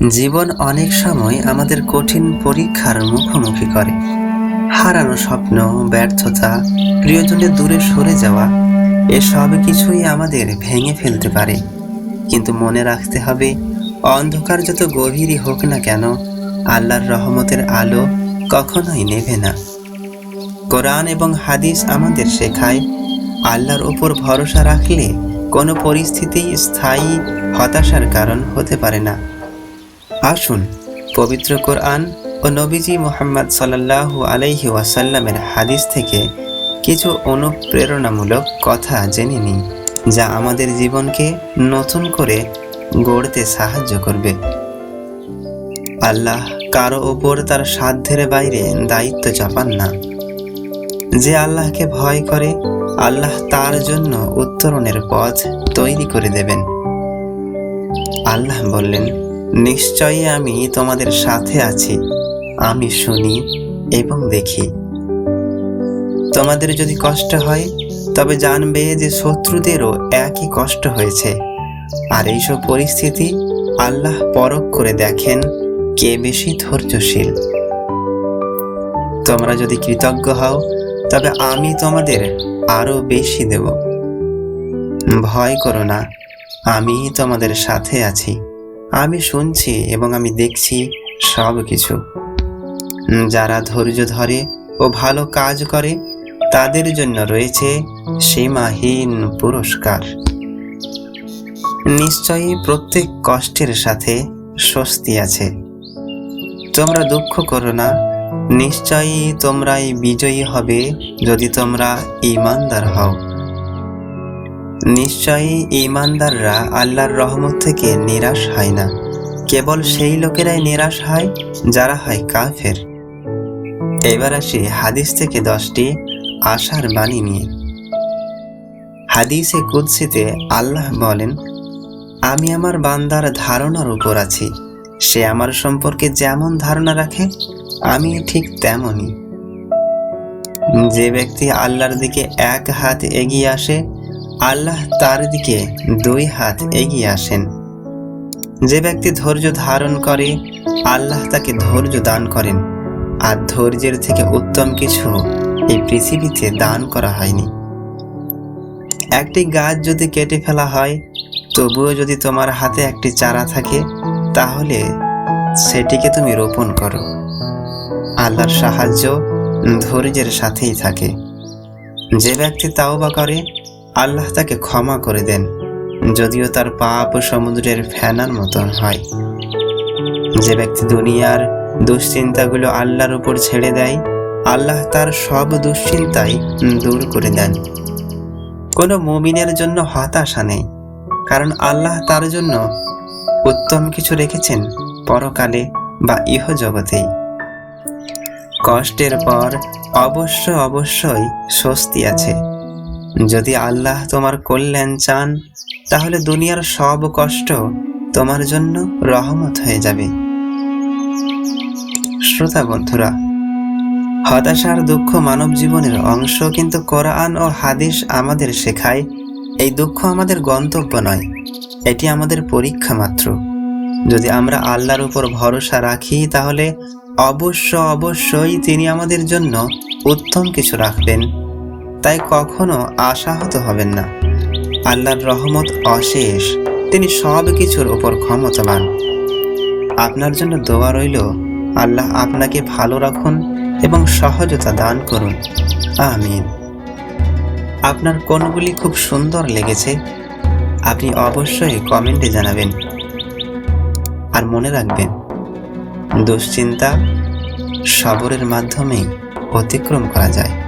জীবন অনেক সময় আমাদের কঠিন পরীক্ষার মুখোমুখি করে। হারানো স্বপ্ন, ব্যর্থতা প্রিয়জনের দূরে সরে যাওয়া, এসব কিছুই আমাদের ভেঙে ফেলতে পারে। কিন্তু মনে রাখতে হবে, অন্ধকার যত গভীরই হোক না কেন, আল্লাহর রহমতের আলো কখনোই নেভে না। কোরআন এবং হাদিস আমাদের শেখায়, আল্লাহর উপর ভরসা রাখলে কোনো পরিস্থিতি স্থায়ী হতাশার কারণ হতে পারে না। আসুন, পবিত্র কোরআন ও নবীজি মোহাম্মদ সাল্লাল্লাহু আলাইহি ওয়াসাল্লামের হাদিস থেকে কিছু অনুপ্রেরণামূলক কথা জেনে নিই যা আমাদের জীবনকে নতুন করে গড়তে সাহায্য করবে। আল্লাহ কারও ওপর তার সাধ্যের বাইরে দায়িত্ব চাপান না। যে আল্লাহকে ভয় করে, আল্লাহ তার জন্য উত্তরণের পথ তৈরি করে দেবেন। আল্লাহ বললেন নিশ্চয়ই আমি তোমাদের সাথে আছি। আমি শুনি এবং দেখি। তোমাদের যদি কষ্ট হয়, তবে জানবে যে শত্রুদেরও একই কষ্ট হয়েছে। আর এইসব পরিস্থিতি আল্লাহ পরখ করে দেখেন কে বেশি ধৈর্যশীল। তোমরা যদি কৃতজ্ঞ হও, তবে আমি তোমাদের আরও বেশি দেব। ভয় করো না, আমি তোমাদের সাথে আছি। আমি শুনছি এবং আমি দেখছি সব কিছু। যারা ধৈর্য ধরে ও ভালো কাজ করে, তাদের জন্য রয়েছে সীমাহীন পুরস্কার। নিশ্চয়ই প্রত্যেক কষ্টের সাথে স্বস্তি আছে। তোমরা দুঃখ করো না, নিশ্চয়ই তোমরাই বিজয়ী হবে যদি তোমরা ইমানদার হও। নিশ্চয়ই ইমানদাররা আল্লাহর রহমত থেকে নিরাশ হয় না। কেবল সেই লোকেরাই নিরাশ হয়, যারা হয় কাফের। এবার আসি হাদিস থেকে দশটি আশার বাণী নিয়ে। হাদিসে কুৎসিতে আল্লাহ বলেন, আমি আমার বান্দার ধারণার উপর আছি। সে আমার সম্পর্কে যেমন ধারণা রাখে, আমি ঠিক তেমনই। যে ব্যক্তি আল্লাহর দিকে এক হাত এগিয়ে আসে আল্লাহ তার দিকে দুই হাত এগিয়ে আসেন। যে ব্যক্তি ধৈর্য ধারণ করে, আল্লাহ তাকে ধৈর্য দান করেন। আর ধৈর্যের থেকে উত্তম কিছু এই পৃথিবীতে দান করা হয়নি। একটি গাছ যদি কেটে ফেলা হয়, তবুও যদি তোমার হাতে একটি চারা থাকে, তাহলে সেটিকে তুমি রোপণ করো। আল্লাহর সাহায্য ধৈর্যের সাথেই থাকে। যে ব্যক্তি তাওবা করে আল্লাহ তাকে ক্ষমা করে দেন, যদিও তার পাপ সমুদ্রের ফেনার মতন হয়। যে ব্যক্তি দুনিয়ার দুশ্চিন্তাগুলো আল্লাহর উপর ছেড়ে দেয়, আল্লাহ তার সব দুশ্চিন্তাই দূর করে দেন। কোনো মুমিনের জন্য হতাশা নেই, কারণ আল্লাহ তার জন্য উত্তম কিছু রেখেছেন পরকালে বা ইহ জগতেই কষ্টের পর অবশ্য অবশ্যই স্বস্তি আছে। যদি আল্লাহ তোমার কল্যাণ চান, তাহলে দুনিয়ার সব কষ্ট তোমার জন্য রহমত হয়ে যাবে। শ্রোতা বন্ধুরা, হতাশার দুঃখ মানব জীবনের অংশ কিন্তু কোরআন ও হাদিস আমাদের শেখায়, এই দুঃখ আমাদের গন্তব্য নয়, এটি আমাদের পরীক্ষা মাত্র। যদি আমরা আল্লাহর উপর ভরসা রাখি, তাহলে অবশ্য অবশ্যই তিনি আমাদের জন্য উত্তম কিছু রাখবেন। তাই কখনো আশাহত হবেন না। আল্লাহর রহমত অশেষ, তিনি সব কিছুর ওপর ক্ষমতাবান। আপনার জন্য দোয়া রইল, আল্লাহ আপনাকে ভালো রাখুন এবং সহজতা দান করুন। আমিন। আপনার কোনগুলি খুব সুন্দর লেগেছে, আপনি অবশ্যই কমেন্টে জানাবেন। আর মনে রাখবেন, দুশ্চিন্তা সবরের মাধ্যমেই অতিক্রম করা যায়।